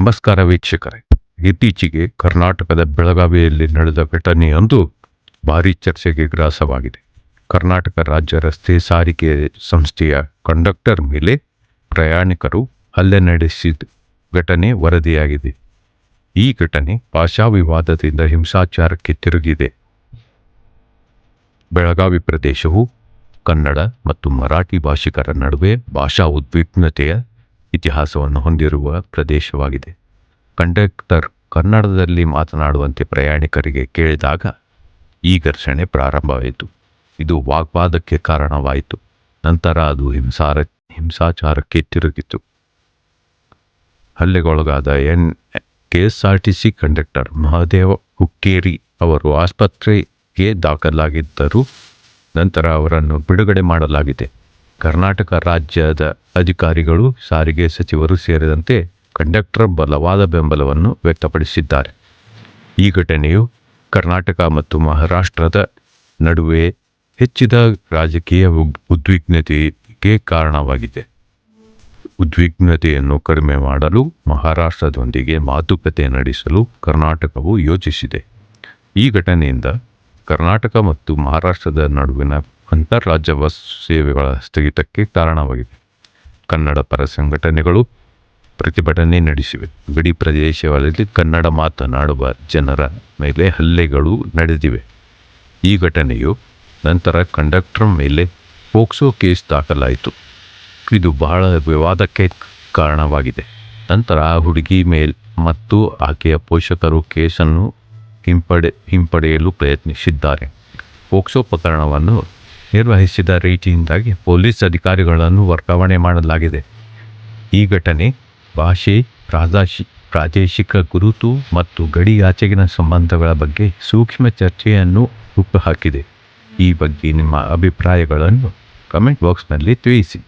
ನಮಸ್ಕಾರ ವೀಕ್ಷಕರೇ. ಇತ್ತೀಚೆಗೆ ಕರ್ನಾಟಕದ ಬೆಳಗಾವಿಯಲ್ಲಿ ನಡೆದ ಘಟನೆಯೊಂದು ಭಾರಿ ಚರ್ಚೆಗೆ ಗ್ರಾಸವಾಗಿದೆ. ಕರ್ನಾಟಕ ರಾಜ್ಯ ರಸ್ತೆ ಸಾರಿಗೆ ಸಂಸ್ಥೆಯ ಕಂಡಕ್ಟರ್ ಮೇಲೆ ಪ್ರಯಾಣಿಕರು ಹಲ್ಲೆ ನಡೆಸಿದ ಘಟನೆ ವರದಿಯಾಗಿದೆ. ಈ ಘಟನೆ ಭಾಷಾ ವಿವಾದದಿಂದ ಹಿಂಸಾಚಾರಕ್ಕೆ ತಿರುಗಿದೆ. ಬೆಳಗಾವಿ ಪ್ರದೇಶವು ಕನ್ನಡ ಮತ್ತು ಮರಾಠಿ ಭಾಷಿಕರ ನಡುವೆ ಭಾಷಾ ಉದ್ವಿಗ್ನತೆಯ ಇತಿಹಾಸವನ್ನು ಹೊಂದಿರುವ ಪ್ರದೇಶವಾಗಿದೆ. ಕಂಡಕ್ಟರ್ ಕನ್ನಡದಲ್ಲಿ ಮಾತನಾಡುವಂತೆ ಪ್ರಯಾಣಿಕರಿಗೆ ಕೇಳಿದಾಗ ಈ ಘರ್ಷಣೆ ಪ್ರಾರಂಭವಾಯಿತು. ಇದು ವಾಗ್ವಾದಕ್ಕೆ ಕಾರಣವಾಯಿತು. ನಂತರ ಅದು ಹಿಂಸಾರ, ಹಿಂಸಾಚಾರಕ್ಕೆ ತಿರುಗಿತು. ಹಲ್ಲೆಗೊಳಗಾದ N. K S R T C conductor Mahadeva Hukkeri ಅವರು ಆಸ್ಪತ್ರೆಗೆ ದಾಖಲಾಗಿದ್ದರು ನಂತರ ಅವರನ್ನು ಬಿಡುಗಡೆ ಮಾಡಲಾಗಿದೆ. ಕರ್ನಾಟಕ ರಾಜ್ಯದ ಅಧಿಕಾರಿಗಳು, ಸಾರಿಗೆ ಸಚಿವರು ಸೇರಿದಂತೆ ಕಂಡಕ್ಟರ್ ಬಲವಾದ ಬೆಂಬಲವನ್ನು ವ್ಯಕ್ತಪಡಿಸಿದ್ದಾರೆ. ಈ ಘಟನೆಯು ಕರ್ನಾಟಕ ಮತ್ತು ಮಹಾರಾಷ್ಟ್ರದ ನಡುವೆ ಹೆಚ್ಚಿದ ರಾಜಕೀಯ ಉದ್ವಿಗ್ನತೆಗೆ ಕಾರಣವಾಗಿದೆ. ಉದ್ವಿಗ್ನತೆಯನ್ನು ಕಡಿಮೆ ಮಾಡಲು ಮಹಾರಾಷ್ಟ್ರದೊಂದಿಗೆ ಮಾತುಕತೆ ನಡೆಸಲು ಕರ್ನಾಟಕವು ಯೋಚಿಸಿದೆ. ಈ ಘಟನೆಯಿಂದ ಕರ್ನಾಟಕ ಮತ್ತು ಮಹಾರಾಷ್ಟ್ರದ ನಡುವಿನ ಅಂತಾರಾಜ್ಯ ಬಸ್ ಸೇವೆಗಳ ಸ್ಥಗಿತಕ್ಕೆ ಕಾರಣವಾಗಿದೆ. ಕನ್ನಡ ಪರ ಸಂಘಟನೆಗಳು ಪ್ರತಿಭಟನೆ ನಡೆಸಿವೆ. ಗಡಿ ಪ್ರದೇಶಗಳಲ್ಲಿ ಕನ್ನಡ ಮಾತನಾಡುವ ಜನರ ಮೇಲೆ ಹಲ್ಲೆಗಳು ನಡೆದಿವೆ. ಈ ಘಟನೆಯು ನಂತರ ಕಂಡಕ್ಟರ್ ಮೇಲೆ ಪೋಕ್ಸೋ ಕೇಸ್ ದಾಖಲಾಯಿತು. ಇದು ಬಹಳ ವಿವಾದಕ್ಕೆ ಕಾರಣವಾಗಿದೆ. ನಂತರ ಆ ಹುಡುಗಿ ಮೇಲ್ ಮತ್ತು ಆಕೆಯ ಪೋಷಕರು ಕೇಸನ್ನು ಹಿಂಪಡೆ, ಹಿಂಪಡೆಯಲು ಪ್ರಯತ್ನಿಸಿದ್ದಾರೆ. ಪೋಕ್ಸೋ ಪ್ರಕರಣವನ್ನು ನಿರ್ವಹಿಸಿದ ರೀತಿಯಿಂದಾಗಿ ಪೊಲೀಸ್ ಅಧಿಕಾರಿಗಳನ್ನು ವರ್ಗಾವಣೆ ಮಾಡಲಾಗಿದೆ. ಈ ಘಟನೆ ಭಾಷೆ ಪ್ರಾದೇಶಿ ಪ್ರಾದೇಶಿಕ ಗುರುತು ಮತ್ತು ಗಡಿಯಾಚೆಗಿನ ಸಂಬಂಧಗಳ ಬಗ್ಗೆ ಸೂಕ್ಷ್ಮ ಚರ್ಚೆಯನ್ನು ಹುಟ್ಟುಹಾಕಿದೆ. ಈ ಬಗ್ಗೆ ನಿಮ್ಮ ಅಭಿಪ್ರಾಯಗಳನ್ನು ಕಮೆಂಟ್ ಬಾಕ್ಸ್ನಲ್ಲಿ ತಿಳಿಸಿ.